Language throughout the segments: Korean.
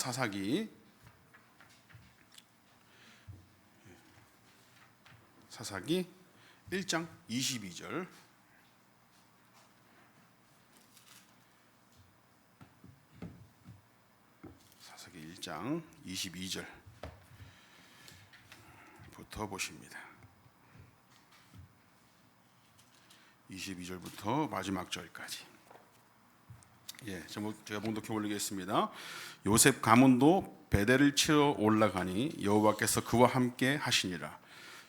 사사기 사사기 1장 22절 사사기 1장 22절부터 보십니다. 22절부터 마지막 절까지. 예, 제가 봉독해 올리겠습니다. 요셉 가문도 베델을 치러 올라가니 여호와께서 그와 함께 하시니라.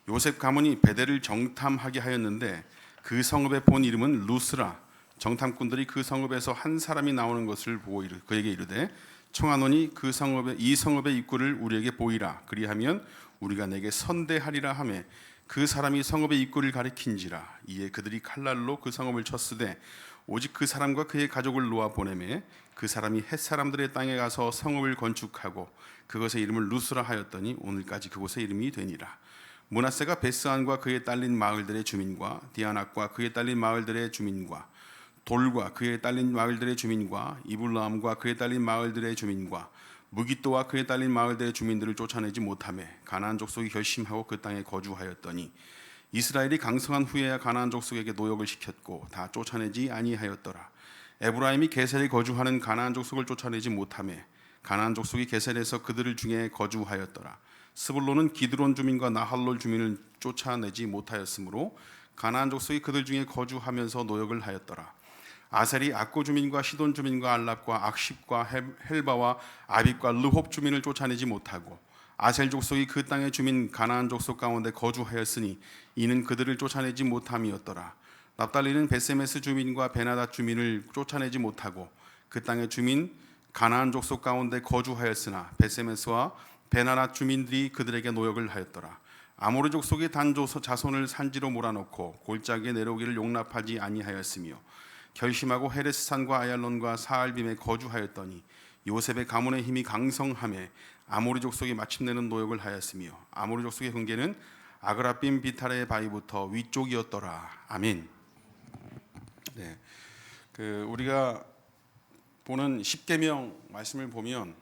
요셉 가문이 베델을 정탐하게 하였는데 그 성읍의 본 이름은 루스라. 정탐꾼들이 그 성읍에서 한 사람이 나오는 것을 보고 그에게 이르되 청하노니 그 성읍의 이 성읍의 입구를 우리에게 보이라. 그리하면 우리가 내게 선대하리라 하매 그 사람이 성읍의 입구를 가리킨지라. 이에 그들이 칼날로 그 성읍을 쳤으되 오직 그 사람과 그의 가족을 놓아 보내매 그 사람이 햇 사람들의 땅에 가서 성읍을 건축하고 그것의 이름을 루스라 하였더니 오늘까지 그곳의 이름이 되니라. 문하세가 베스안과 그에 딸린 마을들의 주민과 디아낙과 그에 딸린 마을들의 주민과 돌과 그에 딸린 마을들의 주민과 이블라함과 그에 딸린 마을들의 주민과 무기또와 그에 딸린 마을들의 주민들을 쫓아내지 못하매 가나안 족속이 결심하고 그 땅에 거주하였더니 이스라엘이 강성한 후에야 가나안 족속에게 노역을 시켰고 다 쫓아내지 아니하였더라. 에브라임이 게셀에 거주하는 가나안 족속을 쫓아내지 못하매 가나안 족속이 게셀에서 그들을 중에 거주하였더라. 스불론은 기드론 주민과 나할롤 주민을 쫓아내지 못하였으므로 가나안 족속이 그들 중에 거주하면서 노역을 하였더라. 아셀이 악고 주민과 시돈 주민과 알랍과 악십과 헬- 헬바와 아빕과 르홉 주민을 쫓아내지 못하고 아셀 족속이 그 땅의 주민 가나안 족속 가운데 거주하였으니 이는 그들을 쫓아내지 못함이었더라. 납달리는 베세메스 주민과 베나다 주민을 쫓아내지 못하고 그 땅의 주민 가나안 족속 가운데 거주하였으나 베세메스와 베나다 주민들이 그들에게 노역을 하였더라. 아모르 족속의 단조 자손을 산지로 몰아넣고 골짜기에 내려오기를 용납하지 아니하였으며 결심하고 헤레스산과 아얄론과 사알빔에 거주하였더니 요셉의 가문의 힘이 강성함에 아모리 족 속이 마침내는 노역을 하였으며 아모리 족 속의 흥계는 아그라빔 비타레의 바위부터 위쪽이었더라. 아멘. 네, 그 우리가 보는 십계명 말씀을 보면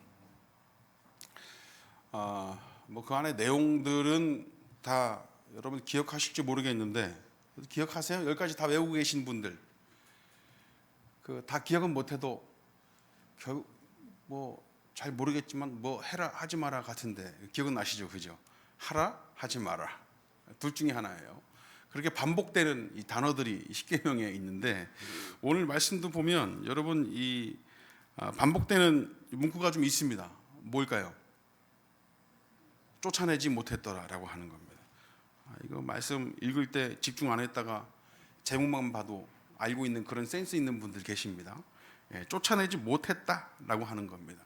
아 뭐 그 안에 내용들은 다 여러분 기억하실지 모르겠는데 기억하세요? 여기까지 다 외우고 계신 분들 그 다 기억은 못해도 결국 뭐 잘 모르겠지만 뭐 해라 하지 마라 같은데 기억은 나시죠, 그죠? 하라 하지 마라 둘 중에 하나예요. 그렇게 반복되는 이 단어들이 이 십계명에 있는데 오늘 말씀도 보면 여러분 이 아, 반복되는 문구가 좀 있습니다. 뭘까요? 쫓아내지 못했더라라고 하는 겁니다. 아, 이거 말씀 읽을 때 집중 안 했다가 제목만 봐도 알고 있는 그런 센스 있는 분들 계십니다. 예, 쫓아내지 못했다라고 하는 겁니다.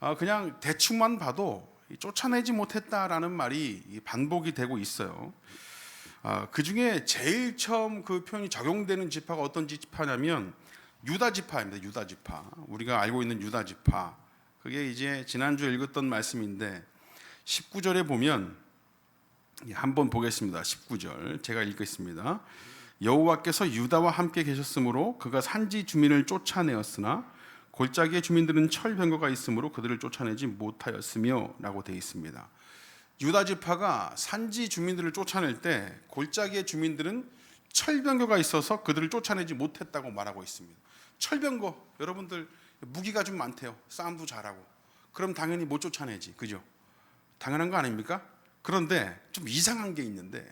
아, 그냥 대충만 봐도 이 쫓아내지 못했다라는 말이 이 반복이 되고 있어요. 아, 그 중에 제일 처음 그 표현이 적용되는 지파가 어떤 지파냐면 유다 지파입니다. 유다 지파. 우리가 알고 있는 유다 지파. 그게 이제 지난주에 읽었던 말씀인데 19절에 보면 예, 한번 보겠습니다. 19절 제가 읽겠습니다. 여호와께서 유다와 함께 계셨으므로 그가 산지 주민을 쫓아내었으나 골짜기의 주민들은 철병거가 있으므로 그들을 쫓아내지 못하였으며라고 되어 있습니다. 유다 지파가 산지 주민들을 쫓아낼 때 골짜기의 주민들은 철병거가 있어서 그들을 쫓아내지 못했다고 말하고 있습니다. 철병거 여러분들 무기가 좀 많대요. 싸움도 잘하고. 그럼 당연히 못 쫓아내지. 그죠? 당연한 거 아닙니까? 그런데 좀 이상한 게 있는데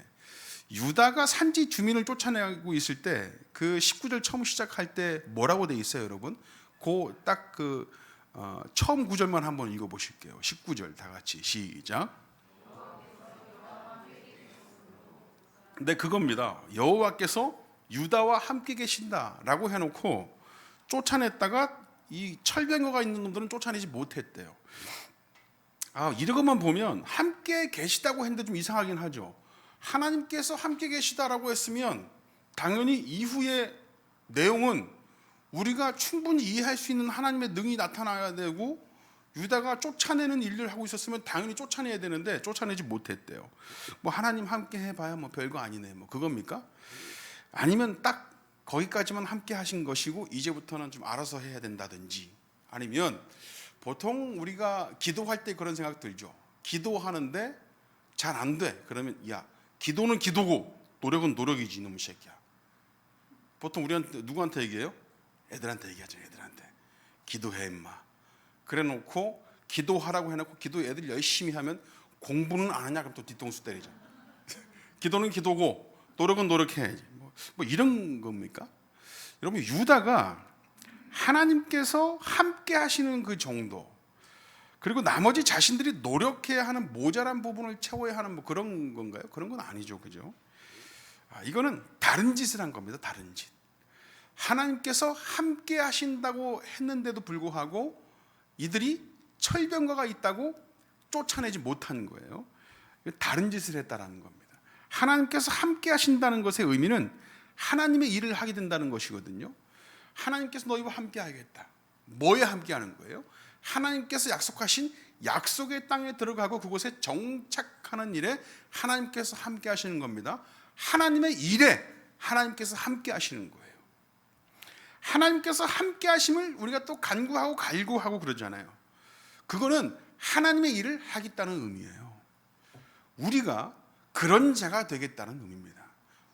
유다가 산지 주민을 쫓아내고 있을 때 그 19절 처음 시작할 때 뭐라고 돼 있어요, 여러분? 그딱그 어, 처음 구절만 한번 읽어 보실게요. 19절 다 같이 시작. 네, 그겁니다. 여호와께서 유다와 함께 계신다라고 해 놓고 쫓아냈다가 이 철병거가 있는 놈들은 쫓아내지 못했대요. 아, 이러고만 보면 함께 계시다고 했는데 좀 이상하긴 하죠. 하나님께서 함께 계시다라고 했으면 당연히 이후의 내용은 우리가 충분히 이해할 수 있는 하나님의 능이 나타나야 되고 유다가 쫓아내는 일을 하고 있었으면 당연히 쫓아내야 되는데 쫓아내지 못했대요. 뭐 하나님 함께 해봐야 뭐 별거 아니네. 뭐 그겁니까? 아니면 딱 거기까지만 함께 하신 것이고 이제부터는 좀 알아서 해야 된다든지 아니면 보통 우리가 기도할 때 그런 생각 들죠. 기도하는데 잘 안 돼. 그러면 야 기도는 기도고 노력은 노력이지 이놈의 새끼야. 보통 우리한테 누구한테 얘기해요? 애들한테 얘기하죠. 애들한테 기도해 임마. 그래놓고 기도하라고 해놓고 기도 애들 열심히 하면 공부는 안 하냐 그럼 또 뒤통수 때리죠. 기도는 기도고 노력은 노력해야지. 뭐, 뭐 이런 겁니까? 여러분 유다가 하나님께서 함께 하시는 그 정도 그리고 나머지 자신들이 노력해야 하는 모자란 부분을 채워야 하는 뭐 그런 건가요? 그런 건 아니죠, 그죠? 아, 이거는 다른 짓을 한 겁니다. 다른 짓. 하나님께서 함께 하신다고 했는데도 불구하고 이들이 철병가가 있다고 쫓아내지 못한 거예요. 다른 짓을 했다라는 겁니다. 하나님께서 함께 하신다는 것의 의미는 하나님의 일을 하게 된다는 것이거든요. 하나님께서 너희와 함께 하겠다. 뭐에 함께 하는 거예요? 하나님께서 약속하신 약속의 땅에 들어가고 그곳에 정착하는 일에 하나님께서 함께 하시는 겁니다. 하나님의 일에 하나님께서 함께 하시는 거예요. 하나님께서 함께 하심을 우리가 또 간구하고 갈구하고 그러잖아요. 그거는 하나님의 일을 하겠다는 의미예요. 우리가 그런 자가 되겠다는 의미입니다.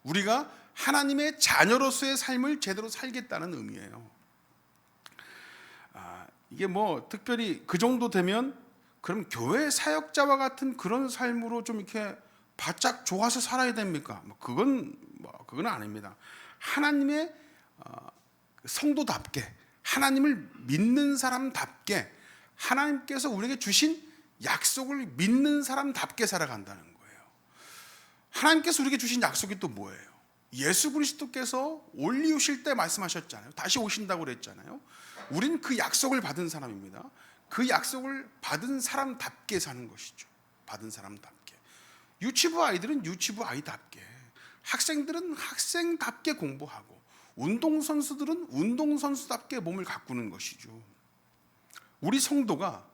우리가 하나님의 자녀로서의 삶을 제대로 살겠다는 의미예요. 아, 이게 뭐 특별히 그 정도 되면 그럼 교회 사역자와 같은 그런 삶으로 좀 이렇게 바짝 좋아서 살아야 됩니까? 뭐 그건 뭐 그건 아닙니다. 하나님의 어, 성도답게 하나님을 믿는 사람답게 하나님께서 우리에게 주신 약속을 믿는 사람답게 살아간다는 거예요. 하나님께서 우리에게 주신 약속이 또 뭐예요? 예수 그리스도께서 올리우실 때 말씀하셨잖아요. 다시 오신다고 그랬잖아요. 우린 그 약속을 받은 사람입니다. 그 약속을 받은 사람답게 사는 것이죠. 받은 사람답게. 유치부 아이들은 유치부 아이답게. 학생들은 학생답게 공부하고 운동선수들은 운동선수답게 몸을 가꾸는 것이죠. 우리 성도가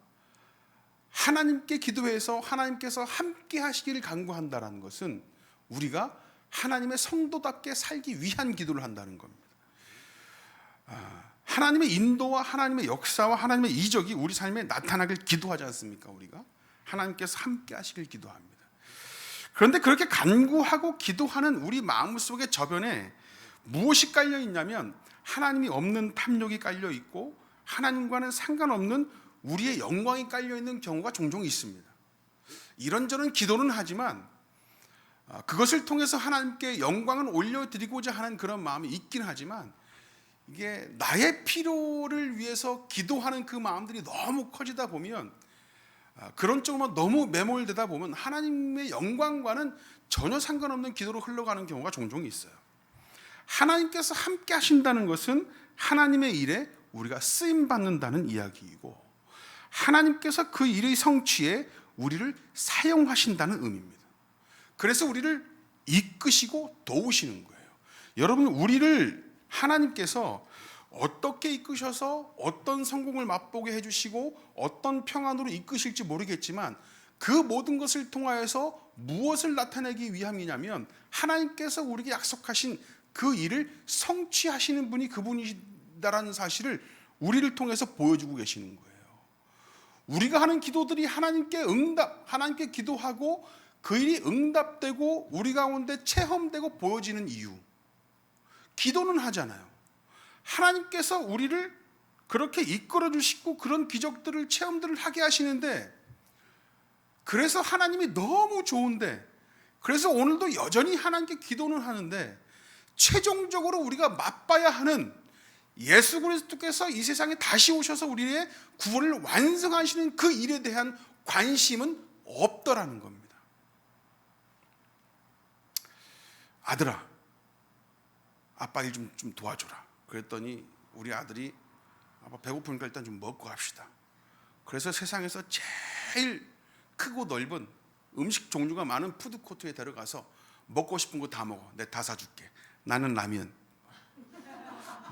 하나님께 기도해서 하나님께서 함께 하시기를 간구한다는 것은 우리가 하나님의 성도답게 살기 위한 기도를 한다는 겁니다. 아, 하나님의 인도와 하나님의 역사와 하나님의 이적이 우리 삶에 나타나길 기도하지 않습니까? 우리가 하나님께서 함께 하시길 기도합니다. 그런데 그렇게 간구하고 기도하는 우리 마음속의 저변에 무엇이 깔려 있냐면 하나님이 없는 탐욕이 깔려 있고 하나님과는 상관없는 우리의 영광이 깔려 있는 경우가 종종 있습니다. 이런저런 기도는 하지만 아, 그것을 통해서 하나님께 영광을 올려드리고자 하는 그런 마음이 있긴 하지만 이게 나의 필요를 위해서 기도하는 그 마음들이 너무 커지다 보면 아, 그런 쪽으로 너무 매몰되다 보면 하나님의 영광과는 전혀 상관없는 기도로 흘러가는 경우가 종종 있어요. 하나님께서 함께 하신다는 것은 하나님의 일에 우리가 쓰임 받는다는 이야기이고 하나님께서 그 일의 성취에 우리를 사용하신다는 의미입니다. 그래서 우리를 이끄시고 도우시는 거예요. 여러분 우리를 하나님께서 어떻게 이끄셔서 어떤 성공을 맛보게 해주시고 어떤 평안으로 이끄실지 모르겠지만 그 모든 것을 통하여서 무엇을 나타내기 위함이냐면 하나님께서 우리에게 약속하신 그 일을 성취하시는 분이 그분이다라는 사실을 우리를 통해서 보여주고 계시는 거예요. 우리가 하는 기도들이 하나님께 응답, 하나님께 기도하고 그 일이 응답되고 우리 가운데 체험되고 보여지는 이유. 기도는 하잖아요. 하나님께서 우리를 그렇게 이끌어 주시고 그런 기적들을 체험들을 하게 하시는데 그래서 하나님이 너무 좋은데 그래서 오늘도 여전히 하나님께 기도는 하는데 최종적으로 우리가 맛봐야 하는 예수 그리스도께서 이 세상에 다시 오셔서 우리의 구원을 완성하시는 그 일에 대한 관심은 없더라는 겁니다. 아들아, 아빠 일 좀 좀 도와줘라. 그랬더니 우리 아들이 아빠 배고프니까 일단 좀 먹고 갑시다. 그래서 세상에서 제일 크고 넓은 음식 종류가 많은 푸드 코트에 들어가서 먹고 싶은 거 다 먹어. 내 다 사줄게. 나는 라면.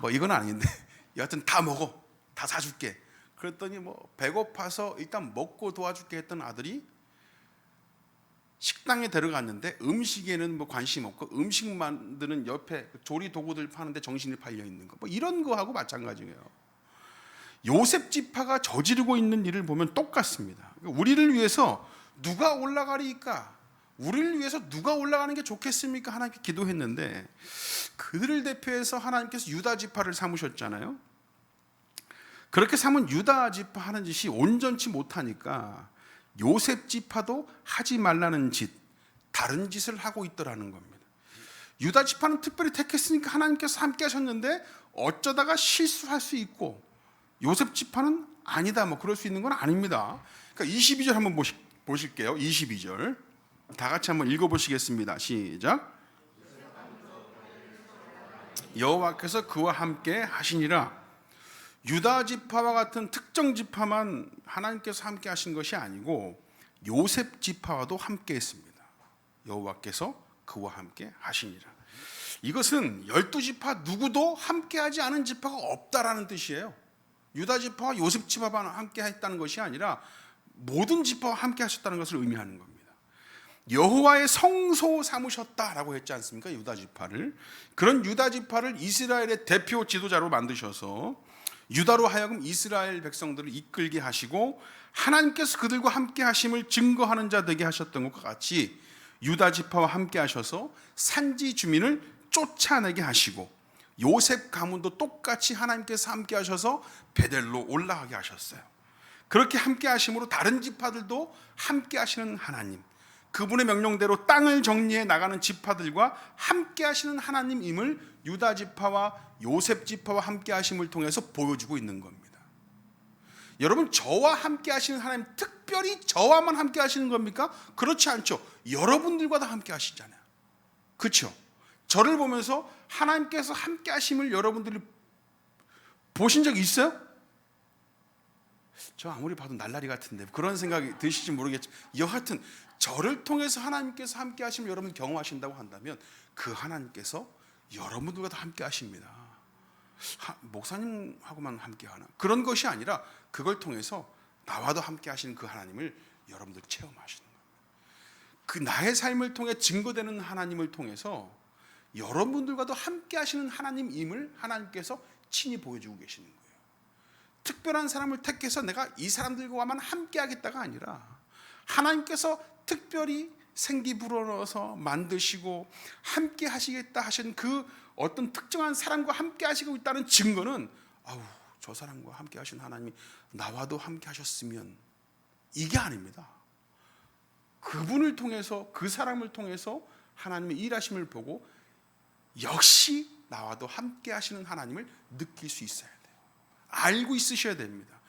뭐 이건 아닌데 여하튼 다 먹어. 다 사줄게. 그랬더니 뭐 배고파서 일단 먹고 도와줄게 했던 아들이 식당에 들어갔는데 음식에는 뭐 관심 없고 음식 만드는 옆에 조리 도구들 파는데 정신이 팔려 있는 거. 뭐 이런 거하고 마찬가지예요. 요셉 지파가 저지르고 있는 일을 보면 똑같습니다. 우리를 위해서 누가 올라가리까? 우리를 위해서 누가 올라가는 게 좋겠습니까? 하나님께 기도했는데 그들을 대표해서 하나님께서 유다 지파를 삼으셨잖아요. 그렇게 삼은 유다 지파 하는 짓이 온전치 못하니까 요셉 지파도 하지 말라는 짓, 다른 짓을 하고 있더라는 겁니다. 유다 지파는 특별히 택했으니까 하나님께서 함께 하셨는데 어쩌다가 실수할 수 있고 요셉 지파는 아니다 뭐 그럴 수 있는 건 아닙니다. 그러니까 22절 한번 보시, 보실게요. 22절. 다 같이 한번 읽어 보시겠습니다. 시작. 여호와께서 그와 함께 하시니라. 유다 지파와 같은 특정 지파만 하나님께서 함께 하신 것이 아니고 요셉 지파와도 함께 했습니다. 여호와께서 그와 함께 하시니라. 이것은 열두 지파 누구도 함께하지 않은 지파가 없다라는 뜻이에요. 유다 지파와 요셉 지파만 함께 했다는 것이 아니라 모든 지파와 함께 하셨다는 것을 의미하는 겁니다. 여호와의 성소 삼으셨다라고 했지 않습니까? 유다 지파를 그런 유다 지파를 이스라엘의 대표 지도자로 만드셔서 유다로 하여금 이스라엘 백성들을 이끌게 하시고 하나님께서 그들과 함께 하심을 증거하는 자 되게 하셨던 것과 같이 유다 지파와 함께 하셔서 산지 주민을 쫓아내게 하시고 요셉 가문도 똑같이 하나님께서 함께 하셔서 베델로 올라가게 하셨어요. 그렇게 함께 하심으로 다른 지파들도 함께 하시는 하나님, 그분의 명령대로 땅을 정리해 나가는 지파들과 함께 하시는 하나님임을 유다 지파와 요셉 지파와 함께 하심을 통해서 보여주고 있는 겁니다. 여러분 저와 함께 하시는 하나님 특별히 저와만 함께 하시는 겁니까? 그렇지 않죠. 여러분들과도 함께 하시잖아요. 그렇죠? 저를 보면서 하나님께서 함께 하심을 여러분들이 보신 적 있어요? 저 아무리 봐도 날라리 같은데 그런 생각이 드실지 모르겠지만 여하튼 저를 통해서 하나님께서 함께 하심을 여러분 경험하신다고 한다면 그 하나님께서 여러분들과도 함께 하십니다. 하, 목사님하고만 함께 하나 그런 것이 아니라 그걸 통해서 나와도 함께 하시는 그 하나님을 여러분들 체험하시는 겁니다. 그 나의 삶을 통해 증거되는 하나님을 통해서 여러분들과도 함께 하시는 하나님임을 하나님께서 친히 보여주고 계시는 거예요. 특별한 사람을 택해서 내가 이 사람들과만 함께 하겠다가 아니라 하나님께서 특별히 생기 불어넣어서 만드시고 함께 하시겠다 하신 그 어떤 특정한 사람과 함께 하시고 있다는 증거는 아우 저 사람과 함께 하신 하나님이 나와도 함께 하셨으면 이게 아닙니다. 그분을 통해서 그 사람을 통해서 하나님의 일하심을 보고 역시 나와도 함께 하시는 하나님을 느낄 수 있어야 돼요. 알고 있으셔야 됩니다.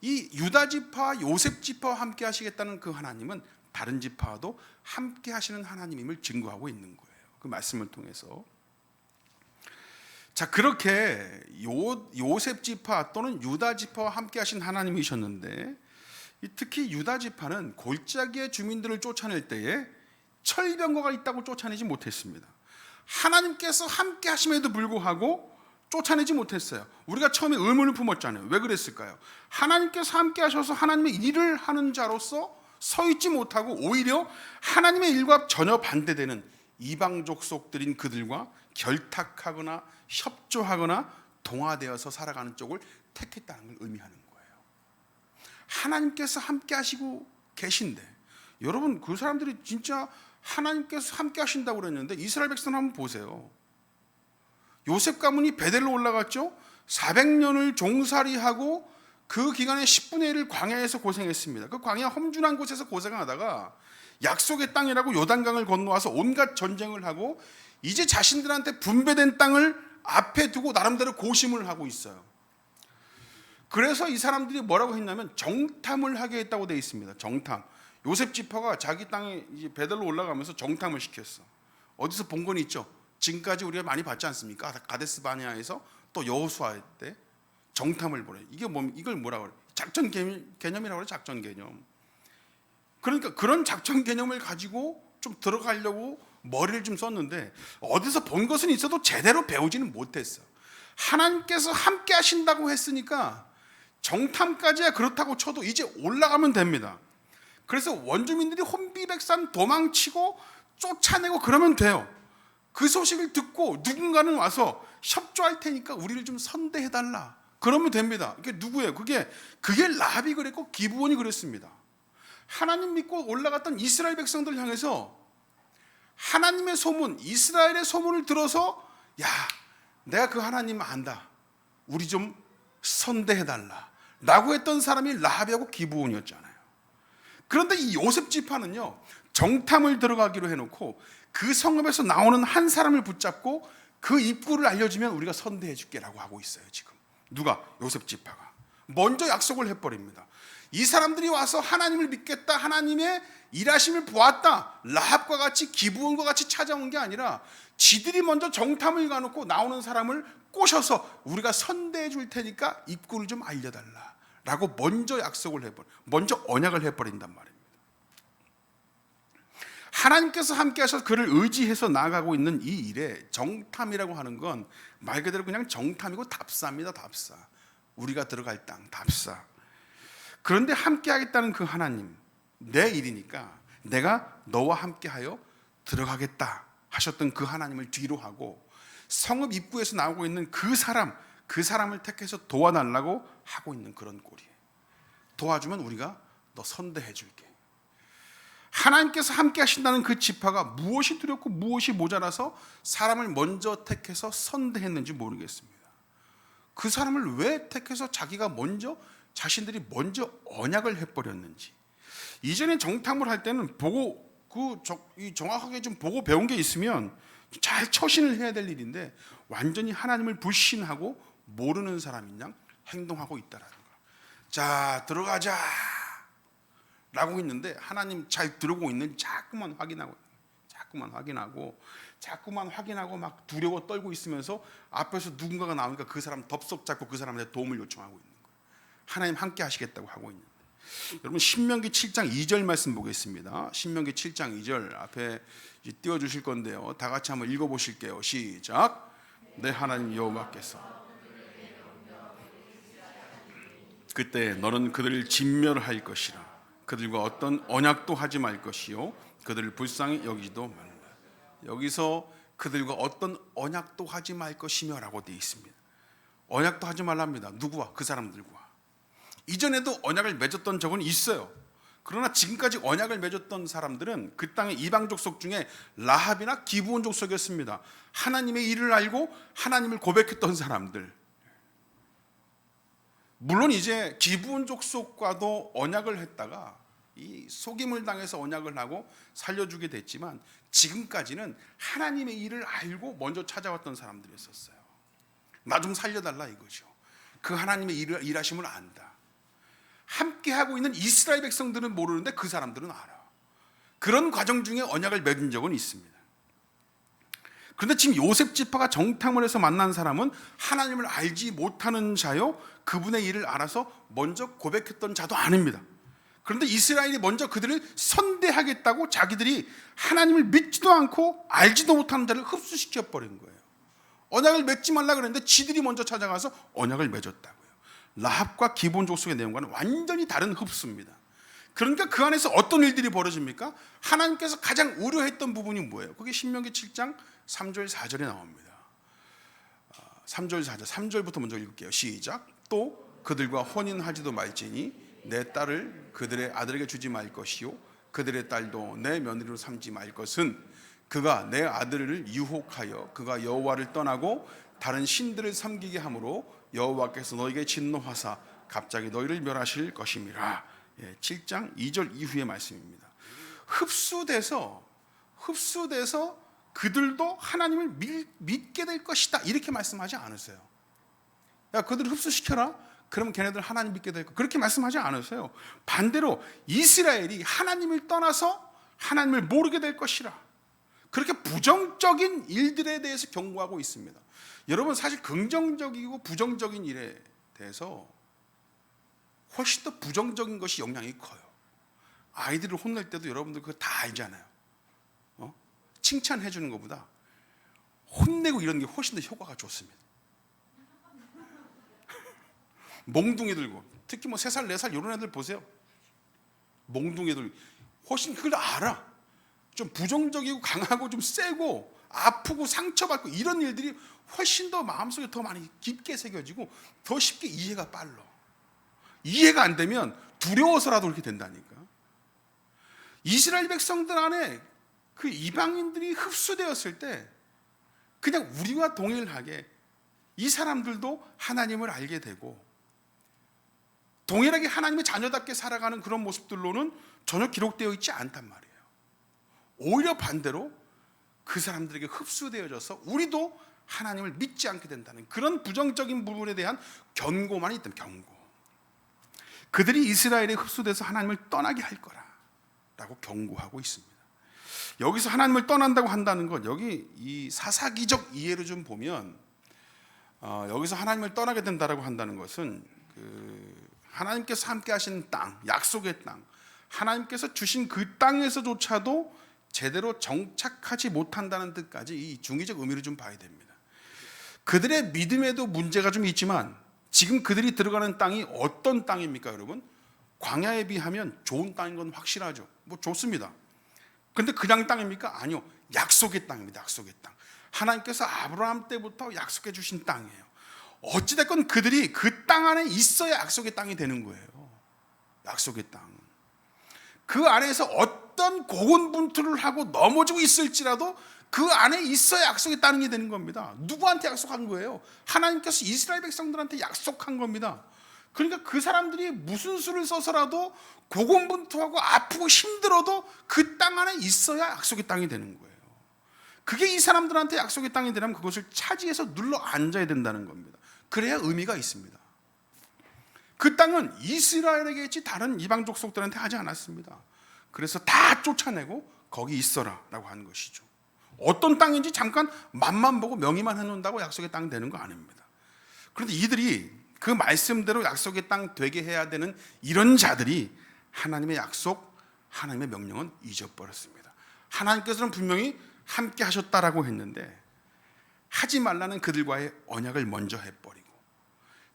이 유다 지파, 요셉 지파와 함께 하시겠다는 그 하나님은 다른 지파와도 함께 하시는 하나님임을 증거하고 있는 거예요. 그 말씀을 통해서. 자, 그렇게 요, 요셉 지파 또는 유다 지파와 함께 하신 하나님이셨는데 특히 유다 지파는 골짜기의 주민들을 쫓아낼 때에 철병거가 있다고 쫓아내지 못했습니다. 하나님께서 함께 하심에도 불구하고 쫓아내지 못했어요. 우리가 처음에 의문을 품었잖아요. 왜 그랬을까요? 하나님께서 함께 하셔서 하나님의 일을 하는 자로서 서 있지 못하고 오히려 하나님의 일과 전혀 반대되는 이방족 속들인 그들과 결탁하거나 협조하거나 동화되어서 살아가는 쪽을 택했다는 걸 의미하는 거예요. 하나님께서 함께 하시고 계신데 여러분 그 사람들이 진짜 하나님께서 함께 하신다고 그랬는데 이스라엘 백성 한번 보세요. 요셉 가문이 베델로 올라갔죠. 400년을 종살이하고 그 기간에 10분의 1을 광야에서 고생했습니다. 그 광야 험준한 곳에서 고생하다가 약속의 땅이라고 요단강을 건너와서 온갖 전쟁을 하고 이제 자신들한테 분배된 땅을 앞에 두고 나름대로 고심을 하고 있어요. 그래서 이 사람들이 뭐라고 했냐면 정탐을 하게 했다고 되어 있습니다. 정탐. 요셉 지파가 자기 땅에 베델로 올라가면서 정탐을 시켰어. 어디서 본 건 있죠. 지금까지 우리가 많이 봤지 않습니까? 가데스 바니아에서 또 여호수아 때 정탐을 보내. 이게 뭐 이걸 뭐라고 그래? 작전 개념이라고 그래. 작전 개념. 그러니까 그런 작전 개념을 가지고 좀 들어가려고 머리를 좀 썼는데 어디서 본 것은 있어도 제대로 배우지는 못했어. 하나님께서 함께 하신다고 했으니까 정탐까지야 그렇다고 쳐도 이제 올라가면 됩니다. 그래서 원주민들이 혼비백산 도망치고 쫓아내고 그러면 돼요. 그 소식을 듣고 누군가는 와서 협조할 테니까 우리를 좀 선대해 달라. 그러면 됩니다. 그게 누구예요? 그게 그게 라합이 그랬고 기브온이 그랬습니다. 하나님 믿고 올라갔던 이스라엘 백성들 향해서 하나님의 소문, 이스라엘의 소문을 들어서 야, 내가 그 하나님 안다. 우리 좀 선대해 달라. 라고 했던 사람이 라합이하고 기브온이었잖아요. 그런데 이 요셉 지파는요. 정탐을 들어가기로 해 놓고 그 성읍에서 나오는 한 사람을 붙잡고 그 입구를 알려주면 우리가 선대해 줄게라고 하고 있어요, 지금. 누가? 요셉 지파가. 먼저 약속을 해버립니다. 이 사람들이 와서 하나님을 믿겠다, 하나님의 일하심을 보았다, 라합과 같이 기부원과 같이 찾아온 게 아니라 지들이 먼저 정탐을 가놓고 나오는 사람을 꼬셔서 우리가 선대해 줄 테니까 입구를 좀 알려달라. 라고 먼저 약속을 해버려. 먼저 언약을 해버린단 말입니다. 하나님께서 함께 하셔서 그를 의지해서 나아가고 있는 이 일에 정탐이라고 하는 건 말 그대로 그냥 정탐이고 답사입니다. 답사. 우리가 들어갈 땅 답사. 그런데 함께 하겠다는 그 하나님 내 일이니까 내가 너와 함께하여 들어가겠다 하셨던 그 하나님을 뒤로 하고 성읍 입구에서 나오고 있는 그 사람 그 사람을 택해서 도와달라고 하고 있는 그런 꼴이에요. 도와주면 우리가 너 선대해 줄게. 하나님께서 함께 하신다는 그 지파가 무엇이 두렵고 무엇이 모자라서 사람을 먼저 택해서 선대했는지 모르겠습니다. 그 사람을 왜 택해서 자기가 먼저 자신들이 먼저 언약을 해버렸는지 이전에 정탐을 할 때는 보고 그 정확하게 좀 보고 배운 게 있으면 잘 처신을 해야 될 일인데 완전히 하나님을 불신하고 모르는 사람인 양 행동하고 있다라는 거. 자 들어가자. 라고 했는데 하나님 잘 들어오고 있는 자꾸만 확인하고 자꾸만 확인하고 자꾸만 확인하고 막 두려워 떨고 있으면서 앞에서 누군가가 나오니까 그 사람 덥석 잡고 그 사람한테 도움을 요청하고 있는 거예요. 하나님 함께 하시겠다고 하고 있는데 여러분 신명기 7장 2절 말씀 보겠습니다. 신명기 7장 2절 앞에 띄워 주실 건데요. 다 같이 한번 읽어 보실게요. 시작. 내 하나님 여호와께서 그때 너는 그들을 진멸할 것이라 그들과 어떤 언약도 하지 말 것이요. 그들을 불쌍히 여기지도 말라. 여기서 그들과 어떤 언약도 하지 말 것이며라고 되어 있습니다. 언약도 하지 말랍니다. 누구와? 그 사람들과. 이전에도 언약을 맺었던 적은 있어요. 그러나 지금까지 언약을 맺었던 사람들은 그 땅의 이방 족속 중에 라합이나 기브온 족속이었습니다. 하나님의 일을 알고 하나님을 고백했던 사람들 물론 이제 기부온 족 속과도 언약을 했다가 이 속임을 당해서 언약을 하고 살려주게 됐지만 지금까지는 하나님의 일을 알고 먼저 찾아왔던 사람들이었어요. 나 좀 살려달라 이거죠. 그 하나님의 일을 일하심을 안다. 함께 하고 있는 이스라엘 백성들은 모르는데 그 사람들은 알아. 그런 과정 중에 언약을 맺은 적은 있습니다. 그런데 지금 요셉 지파가 정탐을 해서 만난 사람은 하나님을 알지 못하는 자요 그분의 일을 알아서 먼저 고백했던 자도 아닙니다. 그런데 이스라엘이 먼저 그들을 선대하겠다고 자기들이 하나님을 믿지도 않고 알지도 못하는 자를 흡수시켜 버린 거예요. 언약을 맺지 말라 그랬는데 지들이 먼저 찾아가서 언약을 맺었다고요. 라합과 기본 족속의 내용과는 완전히 다른 흡수입니다. 그러니까 그 안에서 어떤 일들이 벌어집니까? 하나님께서 가장 우려했던 부분이 뭐예요? 그게 신명기 7장 3절 4절에 나옵니다. 3절 4절 3절부터 먼저 읽을게요. 시작. 또 그들과 혼인하지도 말지니 내 딸을 그들의 아들에게 주지 말 것이요 그들의 딸도 내 며느리로 삼지 말 것은 그가 내 아들을 유혹하여 그가 여호와를 떠나고 다른 신들을 섬기게 함으로 여호와께서 너에게 진노하사 갑자기 너희를 멸하실 것임이라. 예, 7장 2절 이후의 말씀입니다. 흡수돼서 흡수돼서 그들도 하나님을 믿, 믿게 될 것이다 이렇게 말씀하지 않으세요. 야 그들을 흡수시켜라. 그러면 걔네들 하나님 믿게 될 거. 그렇게 말씀하지 않으세요. 반대로 이스라엘이 하나님을 떠나서 하나님을 모르게 될 것이라. 그렇게 부정적인 일들에 대해서 경고하고 있습니다. 여러분 사실 긍정적이고 부정적인 일에 대해서 훨씬 더 부정적인 것이 영향이 커요. 아이들을 혼낼 때도 여러분들 그거 다 알잖아요. 어? 칭찬해 주는 것보다 혼내고 이런 게 훨씬 더 효과가 좋습니다. 몽둥이 들고 특히 뭐 세 살 네 살 이런 애들 보세요. 몽둥이들 훨씬 그걸 알아. 좀 부정적이고 강하고 좀 세고 아프고 상처받고 이런 일들이 훨씬 더 마음속에 더 많이 깊게 새겨지고 더 쉽게 이해가 빨라. 이해가 안 되면 두려워서라도 그렇게 된다니까. 이스라엘 백성들 안에 그 이방인들이 흡수되었을 때 그냥 우리와 동일하게 이 사람들도 하나님을 알게 되고 동일하게 하나님의 자녀답게 살아가는 그런 모습들로는 전혀 기록되어 있지 않단 말이에요. 오히려 반대로 그 사람들에게 흡수되어져서 우리도 하나님을 믿지 않게 된다는 그런 부정적인 부분에 대한 경고만 있던 경고. 그들이 이스라엘에 흡수돼서 하나님을 떠나게 할 거라 라고 경고하고 있습니다. 여기서 하나님을 떠난다고 한다는 것 여기 이 사사기적 이해를 좀 보면 어, 여기서 하나님을 떠나게 된다라고 한다는 것은 그 하나님께서 함께 하신 땅, 약속의 땅, 하나님께서 주신 그 땅에서조차도 제대로 정착하지 못한다는 뜻까지 이 중의적 의미를 좀 봐야 됩니다. 그들의 믿음에도 문제가 좀 있지만 지금 그들이 들어가는 땅이 어떤 땅입니까, 여러분? 광야에 비하면 좋은 땅인 건 확실하죠. 뭐 좋습니다. 근데 그냥 땅입니까? 아니요. 약속의 땅입니다. 약속의 땅. 하나님께서 아브라함 때부터 약속해 주신 땅이에요. 어찌됐건 그들이 그 땅 안에 있어야 약속의 땅이 되는 거예요. 약속의 땅. 그 안에서 어떤 고군분투를 하고 넘어지고 있을지라도 그 안에 있어야 약속의 땅이 되는 겁니다. 누구한테 약속한 거예요? 하나님께서 이스라엘 백성들한테 약속한 겁니다. 그러니까 그 사람들이 무슨 수를 써서라도 고군분투하고 아프고 힘들어도 그 땅 안에 있어야 약속의 땅이 되는 거예요. 그게 이 사람들한테 약속의 땅이 되려면 그것을 차지해서 눌러 앉아야 된다는 겁니다. 그래야 의미가 있습니다. 그 땅은 이스라엘에게 있지 다른 이방 족속들한테 하지 않았습니다. 그래서 다 쫓아내고 거기 있어라라고 한 것이죠. 어떤 땅인지 잠깐 맛만 보고 명의만 해놓는다고 약속의 땅 되는 거 아닙니다. 그런데 이들이 그 말씀대로 약속의 땅 되게 해야 되는 이런 자들이 하나님의 약속, 하나님의 명령은 잊어버렸습니다. 하나님께서는 분명히 함께 하셨다라고 했는데 하지 말라는 그들과의 언약을 먼저 해버리고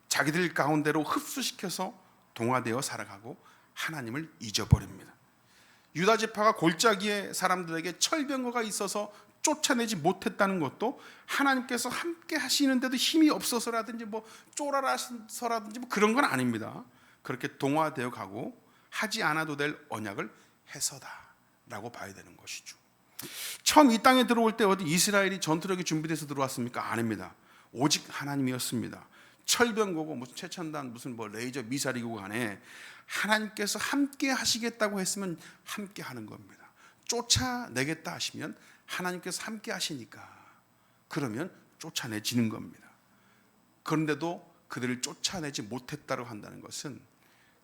자기들 가운데로 흡수시켜서 동화되어 살아가고 하나님을 잊어버립니다. 유다 지파가 골짜기에 사람들에게 철병거가 있어서 쫓아내지 못했다는 것도 하나님께서 함께 하시는데도 힘이 없어서라든지 뭐 쫄아라서라든지 뭐 그런 건 아닙니다. 그렇게 동화되어 가고 하지 않아도 될 언약을 해서다라고 봐야 되는 것이죠. 처음 이 땅에 들어올 때 어디 이스라엘이 전투력이 준비돼서 들어왔습니까? 아닙니다. 오직 하나님이었습니다. 철병거고 무슨 최첨단 무슨 뭐 레이저 미사일이고 간에 하나님께서 함께 하시겠다고 했으면 함께 하는 겁니다. 쫓아내겠다 하시면 하나님께서 함께 하시니까 그러면 쫓아내지는 겁니다. 그런데도 그들을 쫓아내지 못했다고 한다는 것은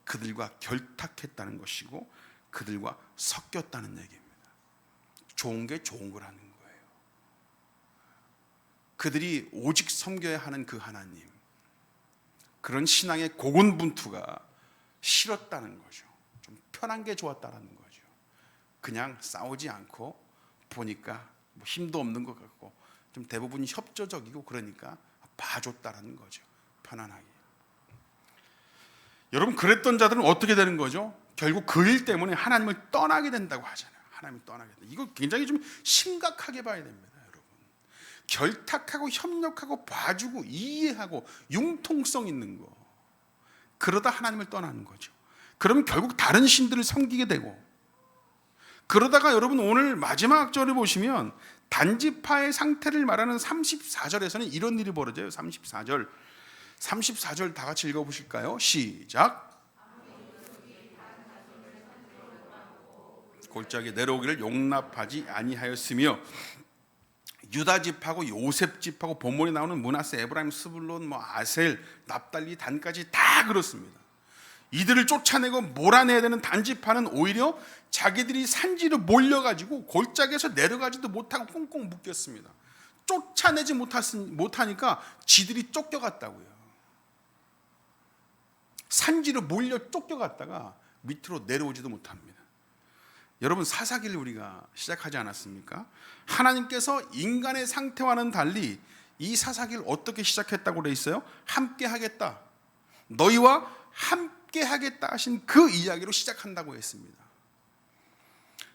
그들과 결탁했다는 것이고 그들과 섞였다는 얘기입니다. 좋은 게 좋은 거라는 거예요. 그들이 오직 섬겨야 하는 그 하나님. 그런 신앙의 고군분투가 싫었다는 거죠. 좀 편한 게 좋았다는 거죠. 그냥 싸우지 않고 보니까 뭐 힘도 없는 것 같고 좀 대부분 협조적이고 그러니까 봐줬다는 거죠. 편안하게. 여러분 그랬던 자들은 어떻게 되는 거죠? 결국 그 일 때문에 하나님을 떠나게 된다고 하잖아요. 하나님을 떠나게 된다. 이거 굉장히 좀 심각하게 봐야 됩니다, 여러분. 결탁하고 협력하고 봐주고 이해하고 융통성 있는 거. 그러다 하나님을 떠나는 거죠. 그러면 결국 다른 신들을 섬기게 되고 그러다가 여러분 오늘 마지막 절을 보시면 단지파의 상태를 말하는 34절에서는 이런 일이 벌어져요. 34절. 34절 다 같이 읽어 보실까요? 시작. 골짜기 내려오기를 용납하지 아니하였으며 유다 집하고 요셉 집하고 본문에 나오는 문하세, 에브라임, 스불론, 뭐 아셀, 납달리, 단까지 다 그렇습니다. 이들을 쫓아내고 몰아내야 되는 단지파는 오히려 자기들이 산지로 몰려가지고 골짜기에서 내려가지도 못하고 꽁꽁 묶였습니다. 쫓아내지 못하니까 지들이 쫓겨갔다고요. 산지로 몰려 쫓겨갔다가 밑으로 내려오지도 못합니다. 여러분 사사기를 우리가 시작하지 않았습니까? 하나님께서 인간의 상태와는 달리 이 사사기를 어떻게 시작했다고 돼 있어요? 함께 하겠다. 너희와 함께 하겠다 하신 그 이야기로 시작한다고 했습니다.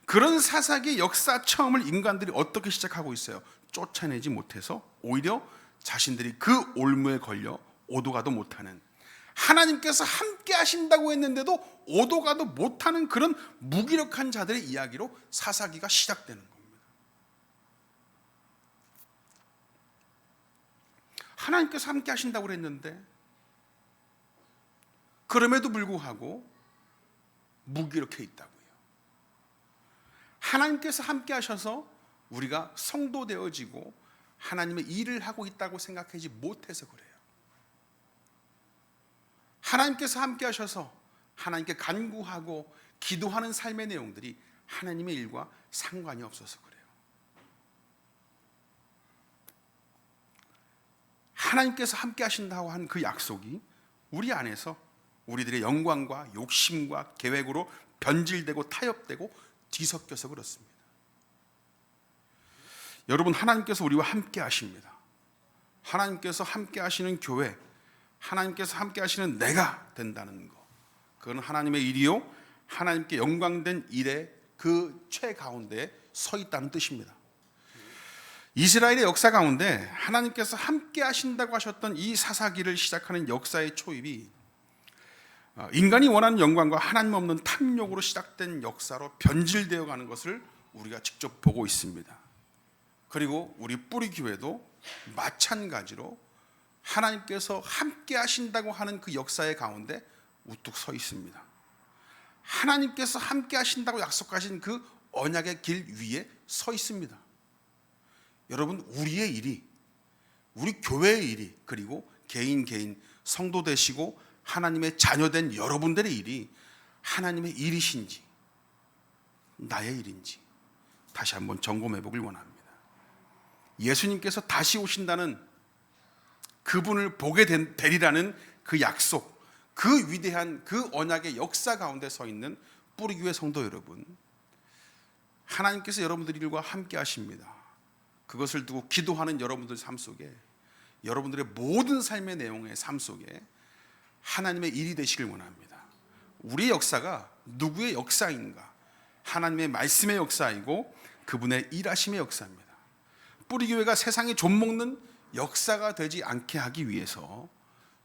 그런 사사기 역사 처음을 인간들이 어떻게 시작하고 있어요? 쫓아내지 못해서 오히려 자신들이 그 올무에 걸려 오도가도 못하는 하나님께서 함께 하신다고 했는데도 오도가도 못하는 그런 무기력한 자들의 이야기로 사사기가 시작되는 겁니다. 하나님께서 함께 하신다고 그랬는데 그럼에도 불구하고 무기력해 있다고요. 하나님께서 함께 하셔서 우리가 성도 되어지고 하나님의 일을 하고 있다고 생각하지 못해서 그래요. 하나님께서 함께 하셔서 하나님께 간구하고 기도하는 삶의 내용들이 하나님의 일과 상관이 없어서 그래요. 하나님께서 함께 하신다고 한 그 약속이 우리 안에서 우리들의 영광과 욕심과 계획으로 변질되고 타협되고 뒤섞여서 그렇습니다. 여러분 하나님께서 우리와 함께 하십니다. 하나님께서 함께 하시는 교회, 하나님께서 함께 하시는 내가 된다는 거. 그건 하나님의 일이요. 하나님께 영광된 일의 그 최가운데에 서 있다는 뜻입니다. 이스라엘의 역사 가운데 하나님께서 함께 하신다고 하셨던 이 사사기를 시작하는 역사의 초입이 어, 인간이 원하는 영광과 하나님 없는 탐욕으로 시작된 역사로 변질되어 가는 것을 우리가 직접 보고 있습니다. 그리고 우리 뿌리 교회도 마찬가지로 하나님께서 함께 하신다고 하는 그 역사의 가운데 우뚝 서 있습니다. 하나님께서 함께 하신다고 약속하신 그 언약의 길 위에 서 있습니다. 여러분 우리의 일이 우리 교회의 일이 그리고 개인 개인 성도 되시고 하나님의 자녀된 여러분들의 일이 하나님의 일이신지 나의 일인지 다시 한번 점검해 보길 원합니다. 예수님께서 다시 오신다는 그분을 보게 된, 되리라는 그 약속, 그 위대한 그 언약의 역사 가운데 서 있는 뿌리 교회 성도 여러분, 하나님께서 여러분들 일과 함께 하십니다. 그것을 두고 기도하는 여러분들 삶 속에 여러분들의 모든 삶의 내용의 삶 속에 하나님의 일이 되시길 원합니다. 우리의 역사가 누구의 역사인가? 하나님의 말씀의 역사이고 그분의 일하심의 역사입니다. 뿌리교회가 세상에 좀먹는 역사가 되지 않게 하기 위해서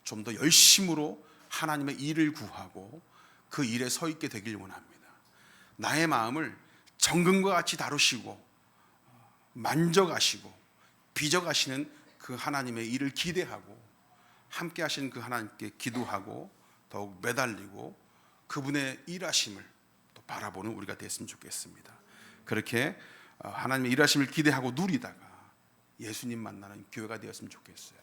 좀 더 열심으로 하나님의 일을 구하고 그 일에 서 있게 되길 원합니다. 나의 마음을 정금과 같이 다루시고 만져가시고 빚어가시는 그 하나님의 일을 기대하고 함께 하시는 그 하나님께 기도하고 더욱 매달리고 그분의 일하심을 또 바라보는 우리가 됐으면 좋겠습니다. 그렇게 어, 하나님의 일하심을 기대하고 누리다가 예수님 만나는 교회가 되었으면 좋겠어요.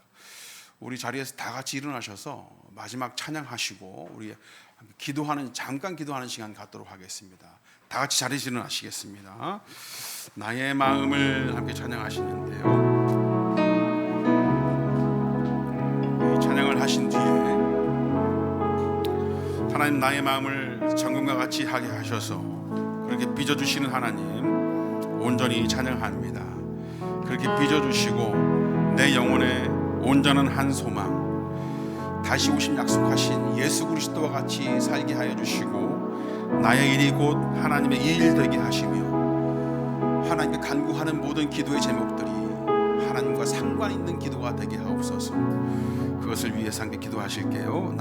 우리 자리에서 다 같이 일어나셔서 마지막 찬양하시고 우리 기도하는 잠깐 기도하는 시간 갖도록 하겠습니다. 다 같이 자리에서 일어나시겠습니다. 나의 마음을 함께 찬양하시는데요. 하신 뒤에 하나님 나의 마음을 정금과 같이 하게 하셔서 그렇게 빚어주시는 하나님 온전히 찬양합니다. 그렇게 빚어주시고 내 영혼에 온전한 한 소망 다시 오심 약속하신 예수 그리스도와 같이 살게 하여 주시고 나의 일이 곧 하나님의 일 되게 하시며 하나님께 간구하는 모든 기도의 제목들이 하나님과 상관 있는 기도가 되게 하옵소서 그것을 위해서 함께 기도하실게요.